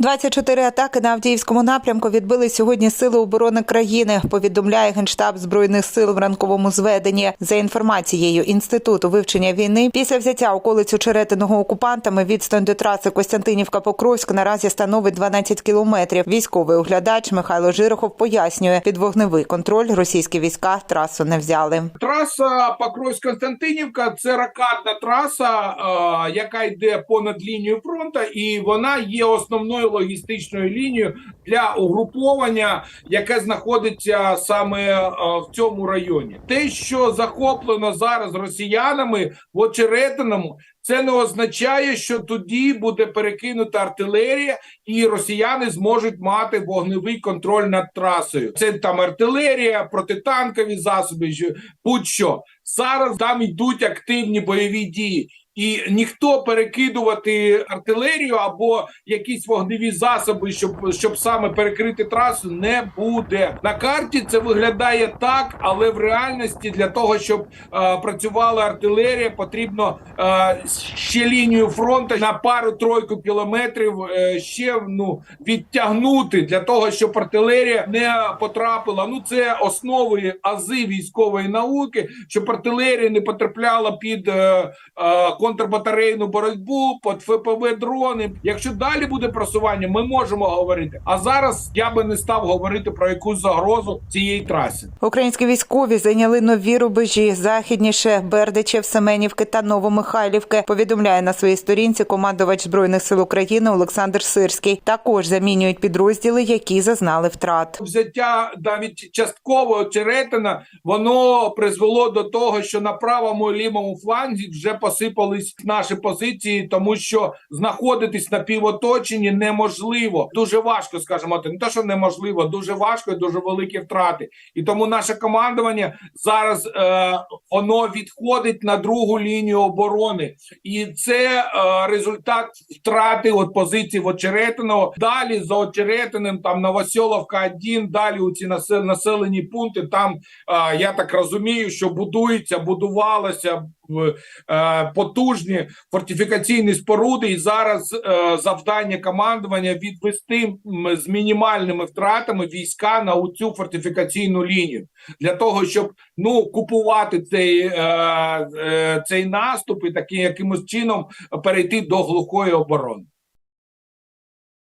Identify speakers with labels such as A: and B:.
A: 24 атаки на Авдіївському напрямку відбили сьогодні Сили оборони країни. Повідомляє генштаб збройних сил в ранковому зведенні. За інформацією інституту вивчення війни, після взяття околицю Черетиного окупантами відстань до траси Костянтинівка-Покровськ наразі становить 12 кілометрів. Військовий оглядач Михайло Жирохов пояснює, під вогневий контроль російські війська трасу не взяли.
B: Траса Покровськ-Константинівка це ракадна траса, яка йде понад лінією фронту, і вона є основною логістичною лінією для угруповання, яке знаходиться саме е, в цьому районі. Те, що захоплено зараз росіянами в Очеретиному, це не означає, що тоді буде перекинута артилерія, і росіяни зможуть мати вогневий контроль над трасою. Це там артилерія, протитанкові засоби, що- будь-що. Зараз там йдуть активні бойові дії. І ніхто перекидувати артилерію або якісь вогневі засоби, щоб, щоб саме перекрити трасу, не буде. На карті це виглядає так, але в реальності для того, щоб е, працювала артилерія, потрібно е, ще лінію фронту на пару-тройку кілометрів е, ще ну відтягнути для того, щоб артилерія не потрапила. Ну це основи ази військової науки, щоб артилерія не потрапляла під е, е, контрбатарейну боротьбу, під ФПВ дрони. Якщо далі буде просування, ми можемо говорити. А зараз я би не став говорити про якусь загрозу цієї трасі.
A: Українські військові зайняли нові рубежі західніше Бердичев, Семенівки та Новомихайлівки. Повідомляє на своїй сторінці командувач збройних сил України Олександр Сирський. Також замінюють підрозділи, які зазнали втрат.
B: взяття навіть частково Черетина, воно призвело до того, що на правому і лівому фланзі вже посипались наші позиції, тому що знаходитись на півоточенні неможливо. Дуже важко, скажімо, не те, що неможливо, дуже важко і дуже великі втрати. І тому наше командування зараз е, воно відходить на другу лінію оборони, і це е, результат втрати от позиції в Очеретиного. Далі за Очеретиним, там Новоселовка 1, далі у ці насел- населені пункти. Там е, я так розумію, що будується, будувалося потужні фортифікаційні споруди, і зараз е, завдання командування відвести з мінімальними втратами війська на цю фортифікаційну лінію для того, щоб ну купувати цей, е, е, цей наступ і таким якимось чином перейти до глухої оборони.